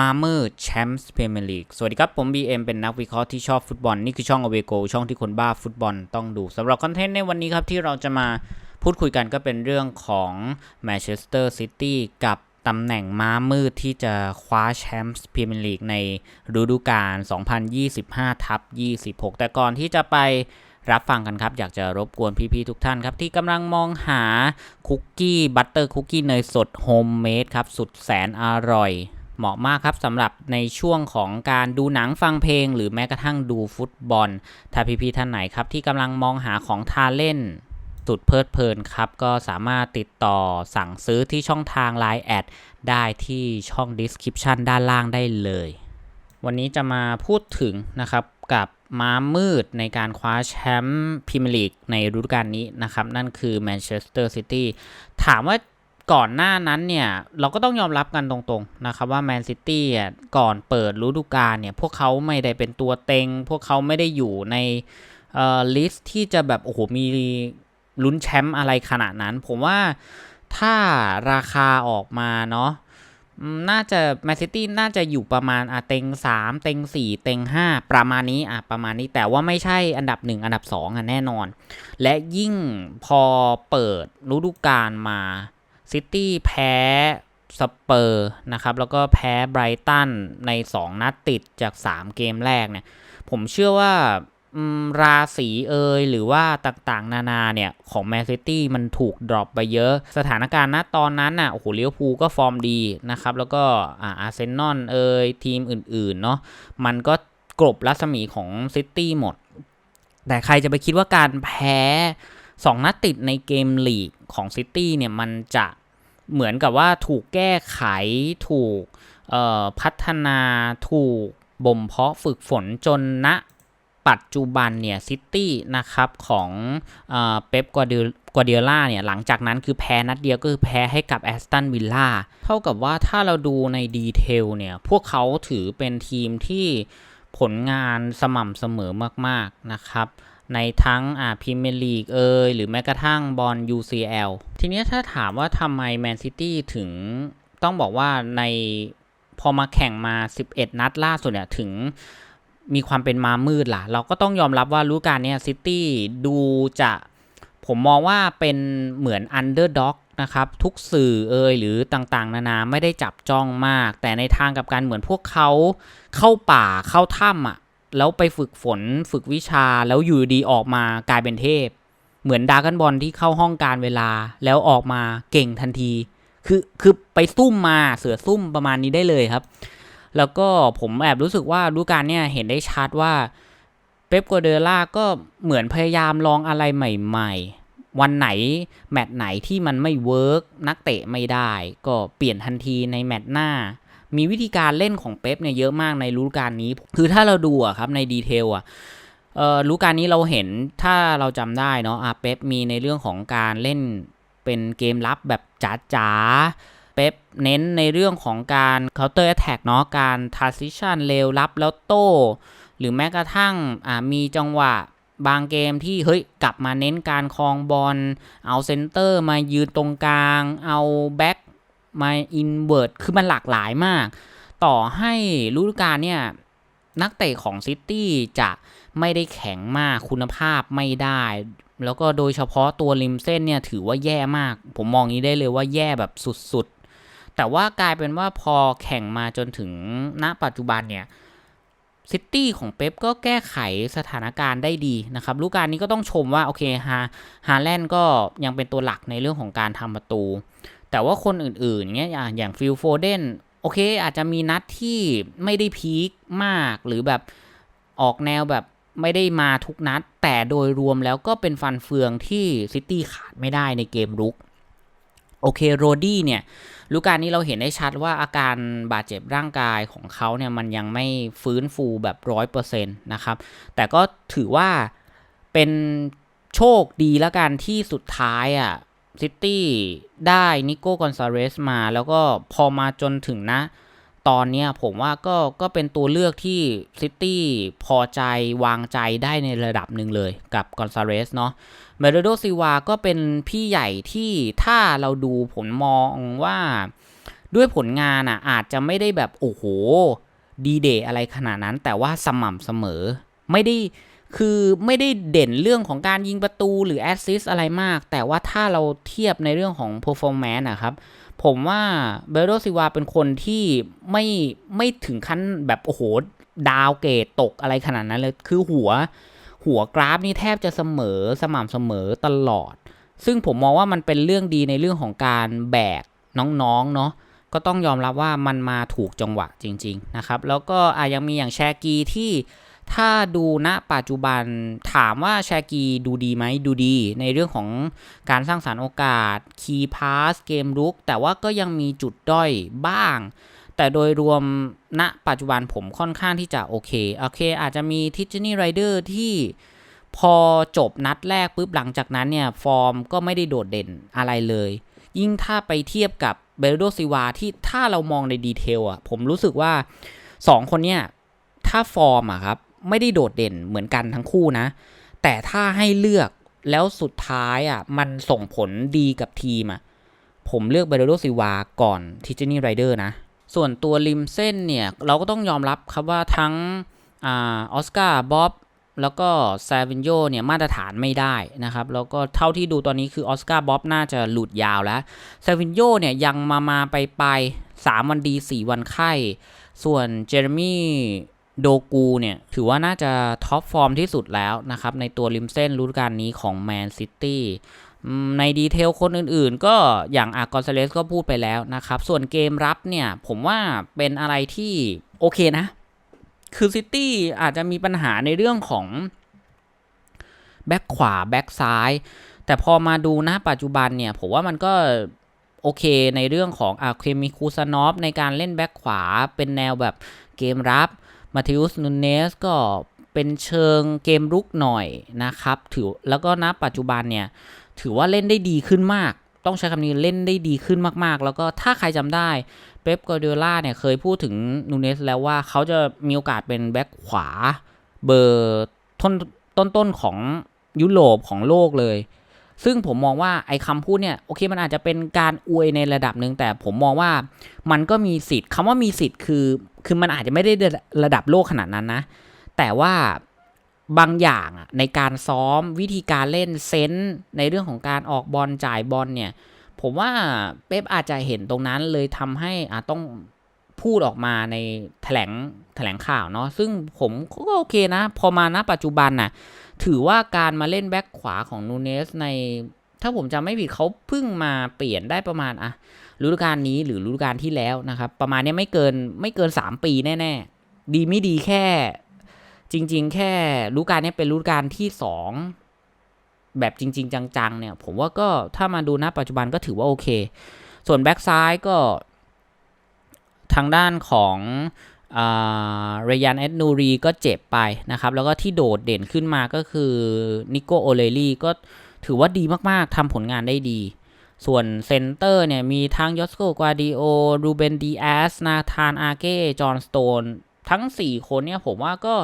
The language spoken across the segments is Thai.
มาเมอร์แชมป์พรีเมียร์ลีกสวัสดีครับ ผม BM เป็นนักวิเคราะห์ที่ชอบฟุตบอล นี่คือช่อง a w a y Go ช่องที่คนบ้าฟุตบอลต้องดูสำหรับคอนเทนต์ในวันนี้ครับ ที่เราจะมาพูดคุยกันก็เป็นเรื่องของแมนเชสเตอร์ซิตี้กับตำแหน่งม้ามืดที่จะคว้าแชมป์พรีเมียร์ลีกในฤดูกาล 2025ทับ26 แต่ก่อนที่จะไปรับฟังกันครับ อยากจะรบกวนพี่ๆทุกท่านครับ ที่กำลังมองหาคุกกี้บัตเตอร์คุกกี้เนยสดโฮมเมดครับ สุดแสนอร่อย เหมาะมากครับสำหรับในช่วงของการดูหนังฟังเพลง หรือแม้กระทั่งดูฟุตบอล ถ้าพี่ๆท่านไหนครับที่กำลังมองหาของทานเล่นสุดเพลิดเพลินครับ ก็สามารถติดต่อสั่งซื้อที่ช่องทาง Line แอดได้ที่ช่อง description ด้านล่างได้เลย วันนี้จะมาพูดถึงนะครับกับม้ามืดในการคว้าแชมป์พรีเมียร์ลีกในฤดูกาลนี้นะครับ นั่นคือแมนเชสเตอร์ซิตี้ถามว่า ก่อนหน้านั้นเนี่ยเราก็ต้องยอมรับกันตรงๆนะครับว่าแมนซิตี้ก่อนเปิดฤดูกาลเนี่ยพวกเขาไม่ได้เป็นตัวเต็ง พวกเขาไม่ได้อยู่ในอ่อลิสต์ที่จะแบบโอ้โหมีลุ้นแชมป์อะไรขนาดนั้น ผมว่าถ้าราคาออกมาเนาะน่าจะแมนซิตี้น่าจะอยู่ประมาณอะเต็งสามเต็งสี่เต็งห้าประมาณนี้อะประมาณนี้แต่ว่าไม่ใช่อันดับหนึ่งอันดับสองอะแน่นอน และยิ่งพอเปิดฤดูกาลมา ซิตี้แพ้สเปอร์นะครับแล้วก็แพ้ไบรตันใน 2 นัดติดจาก 3 เกมแรกเนี่ยผมเชื่อว่าราศีเอยหรือว่าต่างๆ นานาเนี่ย ของแมนซิตี้มันถูกดรอปไปเยอะ สถานการณ์ณตอนนั้นน่ะโอ้โหเลี้ยวภูก็ฟอร์มดีนะครับ แล้วก็อาอาร์เซนอลเอยทีมอื่น ๆ เนาะมันก็กลบรัศมีของซิตี้หมด แต่ใครจะไปคิดว่าการแพ้ 2 นัดติดในเกมลีกของซิตี้เนี่ย มันจะ เหมือนกับว่าถูกแก้ไขถูกพัฒนาถูกบ่มเพาะฝึกฝนจนณปัจจุบันเนี่ยซิตี้นะครับของเป๊ปกัวเดียล่าเนี่ยหลังจากนั้นคือแพ้นัดเดียวก็คือแพ้ให้กับแอสตันวิลล่าเท่ากับว่าถ้าเราดูในดีเทลเนี่ยพวกเขาถือเป็นทีมที่ผลงานสม่ำเสมอมากๆนะครับ ในทั้งอ่าพรีเมียร์ลีกเอยหรือแม้กระทั่งบอล UCL ทีนี้ถ้าถามว่าทำไมแมนซิตี้ถึงต้องบอกว่าในพอมาแข่งมา 11 นัดล่าสุดเนี่ยถึงมีความเป็นมามืดล่ะ เราก็ต้องยอมรับว่ารู้การเนี่ยซิตี้ดูจะผมมองว่าเป็นเหมือนอันเดอร์ด็อกนะครับ ทุกสื่อเอยหรือต่างๆ นานาไม่ได้จับจ้องมาก แต่ในทางกับการเหมือนพวกเขาเข้าป่าเข้าถ้ำอะ แล้วไปฝึกฝนฝึกวิชาแล้วอยู่ดีออกมากลายเป็นเทพ เหมือนดาร์กันบอลที่เข้าห้องการเวลาแล้วออกมาเก่งทันที คือคือไปซุ่มมาเสือซุ่มประมาณนี้ได้เลยครับ แล้วก็ผมแอบรู้สึกว่าดูกาลเนี่ยเห็นได้ชัดว่าเป๊ปกัวเดล่าก็เหมือนพยายามลองอะไรใหม่ ๆ วันไหนแมตช์ไหนที่มันไม่เวิร์กนักเตะไม่ได้ ก็เปลี่ยนทันทีในแมตช์หน้า มีวิธีการเล่นของเป๊ปเนี่ยเยอะมากในฤดูกาลนี้ คือถ้าเราดูอะครับในดีเทลอะเอ่อรูกาลนี้เราเห็นถ้าเราจำได้เนาะอะเป๊ปมีในเรื่องของการเล่นเป็นเกมรับแบบจ๋าๆ เป๊ปเน้นในเรื่องของการ counter attack เนาะการ transition เร็วรับแล้วโต้หรือแม้กระทั่งมีจังหวะบางเกมที่เฮ้ยกลับมาเน้นการคลองบอลเอาเซนเตอร์มายืนตรงกลาง เอาแบ็ก มาอินเวิร์ดคือมันหลากหลายมาก ต่อให้ฤดูกาลเนี่ย นักเตะของซิตี้จะไม่ได้แข็งมากคุณภาพไม่ได้ แล้วก็โดยเฉพาะตัวริมเส้นเนี่ย ถือว่าแย่มาก ผมมองนี้ได้เลยว่าแย่แบบสุดๆ แต่ว่ากลายเป็นว่าพอแข่งมาจนถึงณปัจจุบันเนี่ยซิตี้ของเป๊ปก็แก้ไขสถานการณ์ได้ดีนะครับลูกการนี้ก็ต้องชมว่า โอเคฮาฮาแลนด์ก็ยังเป็นตัวหลักในเรื่องของการทำประตู แต่ว่าคนอื่นๆเงี้ยอย่างฟิลโฟเดนโอเค อาจจะมีนัดที่ไม่ได้พีคมากหรือแบบออกแนวแบบไม่ได้มาทุกนัด แต่โดยรวมแล้วก็เป็นฟันเฟืองที่ซิตี้ขาดไม่ได้ในเกมรุก โอเคโรดี้เนี่ยลูกการนี้เราเห็นได้ชัดว่าอาการบาดเจ็บร่างกายของเขาเนี่ยมันยังไม่ฟื้นฟูแบบร้อยเปอร์เซ็นต์นะครับ แต่ก็ถือว่าเป็นโชคดีแล้วกันที่สุดท้ายอะ ซิตี้ได้นิโก้กอนซาเรสมา แล้วก็พอมาจนถึงนะ ตอนนี้ผมว่าก็ก็เป็นตัวเลือกที่ซิตี้พอใจวางใจได้ในระดับหนึ่งเลยกับกอนซาเรสเนาะเมโดโดซิวาก็เป็นพี่ใหญ่ที่ถ้าเราดูผมมองว่าด้วยผลงานอะอาจจะไม่ได้แบบ โอ้โห ดีเดย์อะไรขนาดนั้น แต่ว่าสม่ำเสมอ ไม่ได้ คือไม่ได้เด่นเรื่องของการยิงประตูหรือแอสซิสอะไรมาก แต่ว่าถ้าเราเทียบในเรื่องของ performance นะครับ ผมว่าเบโรซิวาเป็นคนที่ไม่ไม่ถึงขั้นแบบโอ้โหดาวเกรดตกอะไรขนาดนั้นเลย คือหัวหัวกราฟนี่แทบจะเสมอสม่ำเสมอตลอด ซึ่งผมมองว่ามันเป็นเรื่องดีในเรื่องของการแบกน้องๆเนาะก็ต้องยอมรับว่ามันมาถูกจังหวะจริง ๆ นะครับ แล้วก็อายังมีอย่างแชกีที่ ถ้าดูณปัจจุบันถามว่าแชกีดูดีไหมดูดี ในเรื่องของการสร้างสารรค์โอกาสคีย์พาสเกมรุก แต่ว่าก็ยังมีจุดด้อยบ้าง แต่โดยรวมณปัจจุบันผมค่อนข้างที่จะโอเค โอเค อาจจะมีทิจนี่ไรเดอร์ที่พอจบนัดแรกปุ๊บหลังจากนั้นเนี่ย ฟอร์มก็ไม่ได้โดดเด่นอะไรเลย ยิ่งถ้าไปเทียบกับเบลโดซิวาที่ถ้าเรามองในดีเทลอะผมรู้สึกว่า 2 คนเนี่ยถ้าฟอร์มอะครับ ไม่ได้โดดเด่นเหมือนกันทั้งคู่นะ แต่ถ้าให้เลือกแล้วสุดท้ายอะมันส่งผลดีกับทีมอะผมเลือกเบลโดซิวาก่อนทิจนี่ไรเดอร์นะ ส่วนตัวริมเส้นเนี่ย เราก็ต้องยอมรับครับว่าทั้งออสการ์บ๊อบแล้วก็ซาวินโยเนี่ยมาตรฐานไม่ได้นะครับ แล้วก็เท่าที่ดูตอนนี้คือออสการ์บ๊อบน่าจะหลุดยาวแล้วซาวินโยเนี่ยยังมามาไปไปสามวันดี4วันไข้ ส่วนเจอร์มี่ โดกูเนี่ยถือว่าน่าจะท็อปฟอร์มที่สุดแล้วนะครับ ในตัวริมเส้นฤดูกาลนี้ของแมนซิตี้ในดีเทลคนอื่นๆ ก็อย่างอากอนซาเลสก็พูดไปแล้วนะครับ ส่วนเกมรับเนี่ยผมว่าเป็นอะไรที่โอเคนะ คือซิตี้อาจจะมีปัญหาในเรื่องของแบ็คขวาแบ็คซ้าย แต่พอมาดูนะปัจจุบันเนี่ย ผมว่ามันก็โอเคในเรื่องของอาเคมิคูซานอฟในการเล่นแบ็คขวาเป็นแนวแบบเกมรับ มาทิอุสนูเนสก็เป็นเชิงเกมรุกหน่อยนะครับ ถือแล้วก็ณปัจจุบันเนี่ยถือว่าเล่นได้ดีขึ้นมาก ต้องใช้คำนี้เล่นได้ดีขึ้นมากๆ แล้วก็ถ้าใครจำได้เป๊ปกอร์ดิโอล่าเนี่ยเคยพูดถึงนูเนสแล้วว่าเขาจะมีโอกาสเป็นแบ็คขวาเบอร์ต้นต้นของยุโรปของโลกเลย ซึ่งผมมองว่าไอ้คำพูดเนี่ยโอเคมันอาจจะเป็นการอวยในระดับหนึ่งแต่ผมมองว่ามันก็มีสิทธิ์คำว่ามีสิทธิ์คือคือมันอาจจะไม่ได้ระดับโลกขนาดนั้นนะ แต่ว่าบางอย่างในการซ้อมวิธีการเล่นเซนส์ในเรื่องของการออกบอลจ่ายบอลเนี่ย ผมว่าเป๊ปอาจจะเห็นตรงนั้นเลยทำให้อาต้อง พูดออกมาในแถลงแถลงข่าวเนาะซึ่งผมก็โอเคนะ พอมาณปัจจุบันน่ะถือว่าการมาเล่นแบ็คขวาของนูเนสใน ถ้าผมจำไม่ผิดเขาเพิ่งมาเปลี่ยนได้ประมาณอะฤดูกาลนี้หรือฤดูกาลที่แล้วนะครับ ประมาณนี้ไม่เกินไม่เกิน 3 ปีแน่ ๆ ดีไม่ดีแค่ จริง ๆ แค่ฤดูกาลนี้เป็นฤดูกาลที่ 2 แบบจริง ๆ จังๆเนี่ย ผมว่าก็ถ้ามาดูณปัจจุบันก็ถือว่าโอเค ส่วนแบ็กซ้ายก็ ทางด้านของเรยันเอ็ดนูรีก็เจ็บไปนะครับ แล้วก็ที่โดดเด่นขึ้นมาก็คือนิโกโอเลลี่ก็ถือว่าดีมากๆทำผลงานได้ดี ส่วนเซนเตอร์เนี่ยมีทั้งยอสโกกวาดิโอ รูเบนดีแอส นาธานอาเก้ จอห์นสโตน ทั้ง 4 คนเนี่ยผมว่าก็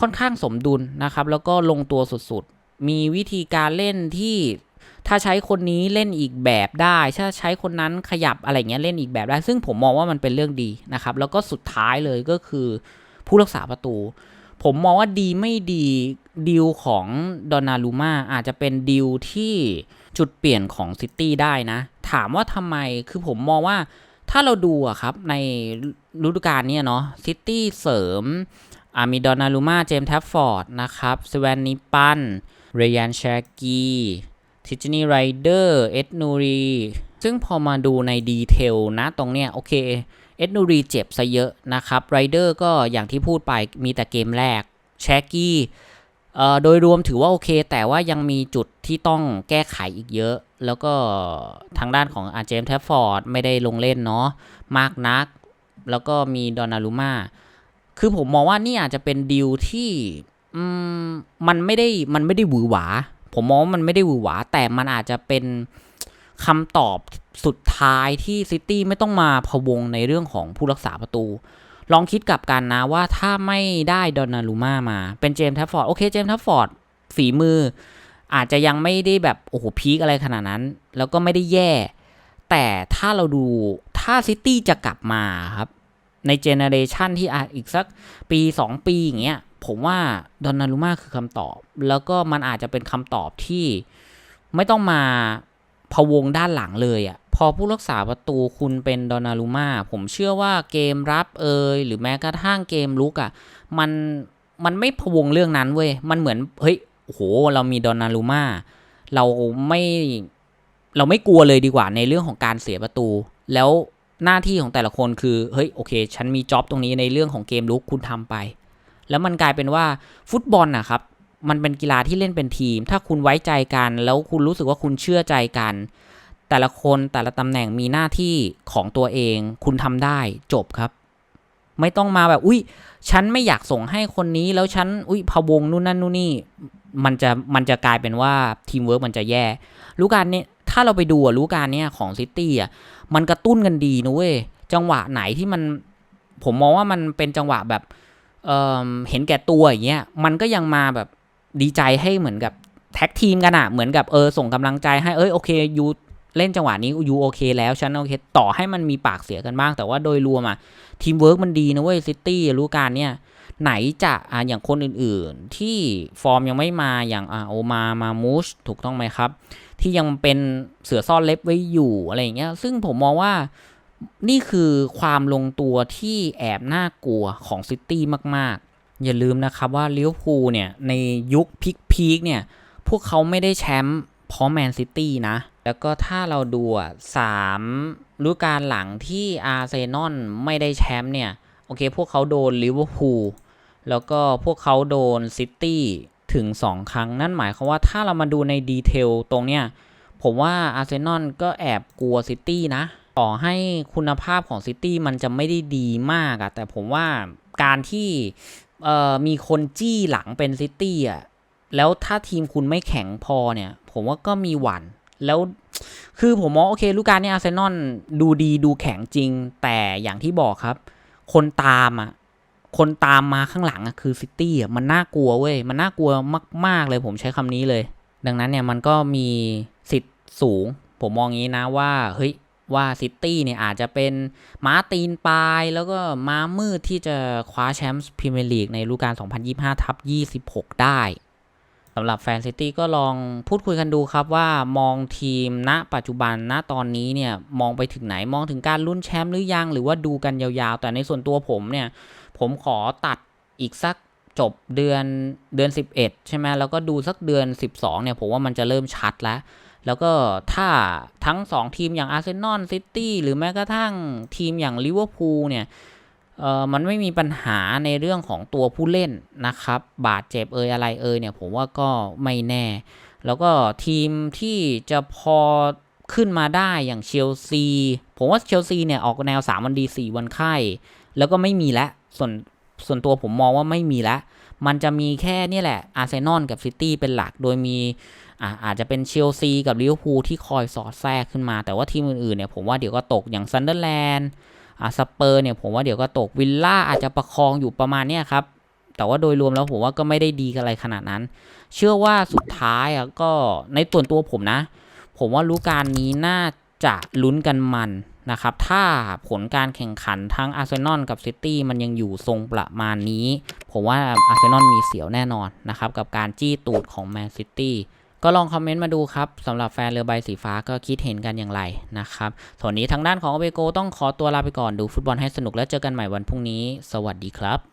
ค่อนข้างสมดุลนะครับ แล้วก็ลงตัวสุดๆ มีวิธีการเล่นที่ ถ้าใช้คนนี้เล่นอีกแบบได้ ถ้าใช้คนนั้นขยับอะไรเงี้ยเล่นอีกแบบได้ ซึ่งผมมองว่ามันเป็นเรื่องดีนะครับแล้วก็สุดท้ายเลยก็คือผู้รักษาประตู ผมมองว่าดีไม่ดีดีลของดอนนาลูมาอาจจะเป็นดีลที่จุดเปลี่ยนของซิตี้ได้นะ ถามว่าทำไมคือผมมองว่าถ้าเราดูอะครับในฤดูกาลนี้เนาะซิตี้เสริมมีดอนนาลูมาเจมส์แทฟฟอร์ดนะครับสแวนนิปันเรยันชกี ทิจนีไรเดอร์เอ็ดนูรีซึ่งพอมาดูในดีเทลนะตรงเนี้ยโอเคเอ็ดนูรีเจ็บซะเยอะนะครับไรเดอร์ก็อย่างที่พูดไปมีแต่เกมแรกแชกกี้โดยรวมถือว่าโอเค แต่ว่ายังมีจุดที่ต้องแก้ไขอีกเยอะ แล้วก็ทางด้านของอาเจมแทฟฟอร์ดไม่ได้ลงเล่นเนาะมากนัก แล้วก็มีดอนาลูมาคือผมมองว่านี่อาจจะเป็นดีลที่มันไม่ได้มันไม่ได้หวือหวา ผมมองว่ามันไม่ได้หวือหวา แต่มันอาจจะเป็นคำตอบสุดท้ายที่ซิตี้ไม่ต้องมาพะวงในเรื่องของผู้รักษาประตู ลองคิดกลับกันนะว่าถ้าไม่ได้ดอนนารูมามา เป็นเจมส์ทัฟฟอร์ด โอเคเจมส์ทัฟฟอร์ดฝีมือ อาจจะยังไม่ได้แบบโอ้โหพีคอะไรขนาดนั้น แล้วก็ไม่ได้แย่ แต่ถ้าเราดูถ้าซิตี้จะกลับมาครับ ในเจเนเรชันที่อาจอีกสักปี 2 ปีอย่างเงี้ย ผมว่าดอนนารุมาคือคำตอบ แล้วก็มันอาจจะเป็นคำตอบที่ไม่ต้องมาพะวงด้านหลังเลยอะ่ะพอผู้รักษาประตูคุณเป็นดอนนารุมาผมเชื่อว่าเกมรับเอยหรือแม้กระทั่งเกมลุกอะ่ะมันมันไม่พะวงเรื่องนั้นเว้ยมันเหมือนเฮ้ยโอ้โหเรามีดอนนารุมาเราไม่เราไม่กลัวเลยดีกว่าในเรื่องของการเสียประตู แล้วหน้าที่ของแต่ละคนคือเฮ้ยโอเค ฉันมีจ็อบตรงนี้ในเรื่องของเกมลุกคุณทำไป แล้วมันกลายเป็นว่าฟุตบอลนะครับ มันเป็นกีฬาที่เล่นเป็นทีม ถ้าคุณไว้ใจกัน แล้วคุณรู้สึกว่าคุณเชื่อใจกัน แต่ละคนแต่ละตำแหน่งมีหน้าที่ของตัวเอง คุณทำได้จบครับ ไม่ต้องมาแบบอุ้ยฉันไม่อยากส่งให้คนนี้ แล้วฉันอุ้ยพะวงนู่นนั่นนู่นนี่มันจะมันจะกลายเป็นว่าทีมเวิร์กมันจะแย่รู้การเนี่ยถ้าเราไปดูอะรู้การเนี่ยของซิตี้อะมันกระตุ้นกันดีนะเว้ยจังหวะไหนที่มันผมมองว่ามันเป็นจังหวะแบบ เเห็นแก่ตัวอย่างเงี้ยมันก็ยังมาแบบดีใจให้เหมือนกับแท็กทีมกันอะเหมือนกับเออส่งกำลังใจให้เอ้ยโอเคยูเล่นจังหวะนี้ยูโอเคแล้วฉันโอเค ต่อให้มันมีปากเสียกันบ้าง แต่ว่าโดยรวมอะทีมเวิร์กมันดีนะเว้ยซิตี้รู้การเนี่ยไหนจะอ่าอย่างคนอื่นๆ ที่ฟอร์มยังไม่มาอย่างอ่าโอมามามูชถูกต้องไหมครับ ที่ยังเป็นเสือซ่อนเล็บไว้อยู่อะไรอย่างเงี้ยซึ่งผมมองว่า นี่คือความลงตัวที่แอบน่ากลัวของซิตี้มาก ๆ อย่าลืมนะครับว่าลิเวอร์พูลเนี่ย ในยุคพีคๆเนี่ย พวกเขาไม่ได้แชมป์เพราะแมนซิตี้นะ แล้วก็ถ้าเราดูอะสามฤดูกาลหลังที่อาร์เซนอลไม่ได้แชมป์เนี่ย โอเค พวกเขาโดนลิเวอร์พูลแล้วก็พวกเขาโดนซิตี้ถึง 2 ครั้ง นั่นหมายความว่าถ้าเรามาดูในดีเทลตรงเนี้ยผมว่าอาร์เซนอลก็แอบกลัวซิตี้นะ ต่อให้คุณภาพของซิตี้มันจะไม่ได้ดีมากอะแต่ผมว่าการที่มีคนจี้หลังเป็นซิตี้อะแล้วถ้าทีมคุณไม่แข็งพอเนี่ย ผมว่าก็มีหวัน แล้วคือผมมองโอเคลูกการเนี้อาร์เซนอลดูดีดูแข็งจริง แต่อย่างที่บอกครับ คนตามอะคนตามมาข้างหลังอะคือซิตี้อะมันน่ากลัวเว้ย มันน่ากลัวมาก ๆ เลยผมใช้คำนี้เลย ดังนั้นเนี่ยมันก็มีสิทธิ์สูง ผมมองงี้นะว่า เฮ้ย ว่าซิตี้เนี่ยอาจจะเป็นม้าตีนปลาย แล้วก็ม้ามืดที่จะคว้าแชมป์พรีเมียร์ลีกในฤดูกาล 2025ทับ26 ได้สำหรับแฟนซิตี้ก็ลองพูดคุยกันดูครับว่ามองทีมณปัจจุบันณตอนนี้เนี่ยมองไปถึงไหนมองถึงการลุ้นแชมป์หรือยัง หรือว่าดูกันยาวๆ แต่ในส่วนตัวผมเนี่ย ผมขอตัดอีกสักจบเดือนเดือน 11 ใช่ไหมแล้วก็ดูสักเดือน 12เนี่ยผมว่ามันจะเริ่มชัดแล้ว แล้วก็ถ้าทั้ง 2 ทีมอย่างอาร์เซนอลซิตี้หรือแม้กระทั่งทีมอย่างลิเวอร์พูลเนี่ยเออมันไม่มีปัญหาในเรื่องของตัวผู้เล่นนะครับ บาดเจ็บเอยอะไรเอยเนี่ยผมว่าก็ไม่แน่ แล้วก็ทีมที่จะพอขึ้นมาได้อย่างเชลซี ผมว่าเชลซีเนี่ยออกแนว 3 วันดี 4 วันไข้ แล้วก็ไม่มีแล้วส่วนส่วนตัวผมมองว่าไม่มีแล้ว มันจะมีแค่นี่แหละอาร์เซนอลกับซิตี้เป็นหลัก โดยมี อาจจะเป็นเชลซีกับลิเวอร์พูลที่คอยสอดแทรกขึ้นมา แต่ว่าทีมอื่นๆเนี่ยผมว่าเดี๋ยวก็ตกอย่างซันเดอร์แลนด์สเปอร์เนี่ยผมว่าเดี๋ยวก็ตกวิลล่าอาจจะประคองอยู่ประมาณเนี้ยครับแต่ว่าโดยรวมแล้วผมว่าก็ไม่ได้ดีอะไรขนาดนั้น เชื่อว่าสุดท้ายอะก็ในส่วนตัวผมนะ ผมว่ารู้การนี้น่าจะลุ้นกันมันนะครับ ถ้าผลการแข่งขันทั้งอาร์เซนอลกับซิตี้มันยังอยู่ทรงประมาณนี้ ผมว่าอาร์เซนอลมีเสียวแน่นอนนะครับ กับการจี้ตูดของแมนซิตี้ ก็ลองคอมเมนต์มาดูครับสำหรับแฟนเรือใบสีฟ้าก็คิดเห็นกันอย่างไรนะครับส่วนนี้ทางด้านของอเบโกต้องขอตัวลาไปก่อนดูฟุตบอลให้สนุกแล้วเจอกันใหม่วันพรุ่งนี้ สวัสดีครับ